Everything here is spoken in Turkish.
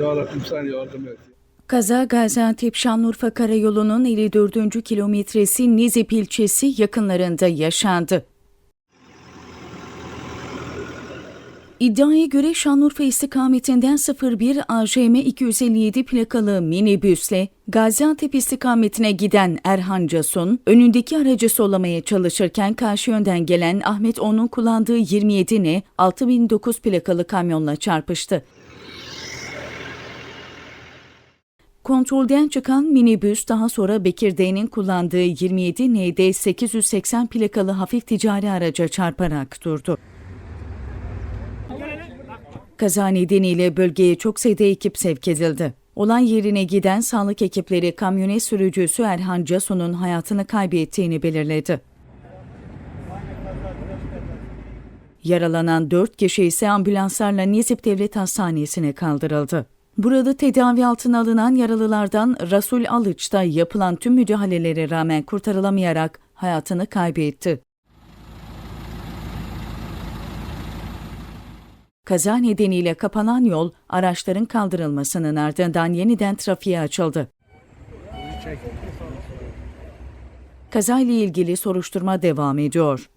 Ya Rabbim sen yardım et. Kaza Gaziantep Şanlıurfa Karayolu'nun 54. kilometresi Nizip ilçesi yakınlarında yaşandı. İddiaya göre Şanlıurfa istikametinden 01 AJM 257 plakalı minibüsle Gaziantep istikametine giden Erhan Casun, önündeki aracı sollamaya çalışırken karşı yönden gelen Ahmet On'un kullandığı 27 ne 6009 plakalı kamyonla çarpıştı. Kontrolden çıkan minibüs daha sonra Bekir D'nin kullandığı 27 ND 880 plakalı hafif ticari araca çarparak durdu. Kaza nedeniyle bölgeye çok sayıda ekip sevk edildi. Olay yerine giden sağlık ekipleri kamyonet sürücüsü Erhan Casun'un hayatını kaybettiğini belirledi. Yaralanan 4 kişi ise ambulanslarla Nizip Devlet Hastanesi'ne kaldırıldı. Burada tedavi altına alınan yaralılardan Rasul Alıç da yapılan tüm müdahalelere rağmen kurtarılamayarak hayatını kaybetti. Kaza nedeniyle kapanan yol araçların kaldırılmasının ardından yeniden trafiğe açıldı. Kazayla ilgili soruşturma devam ediyor.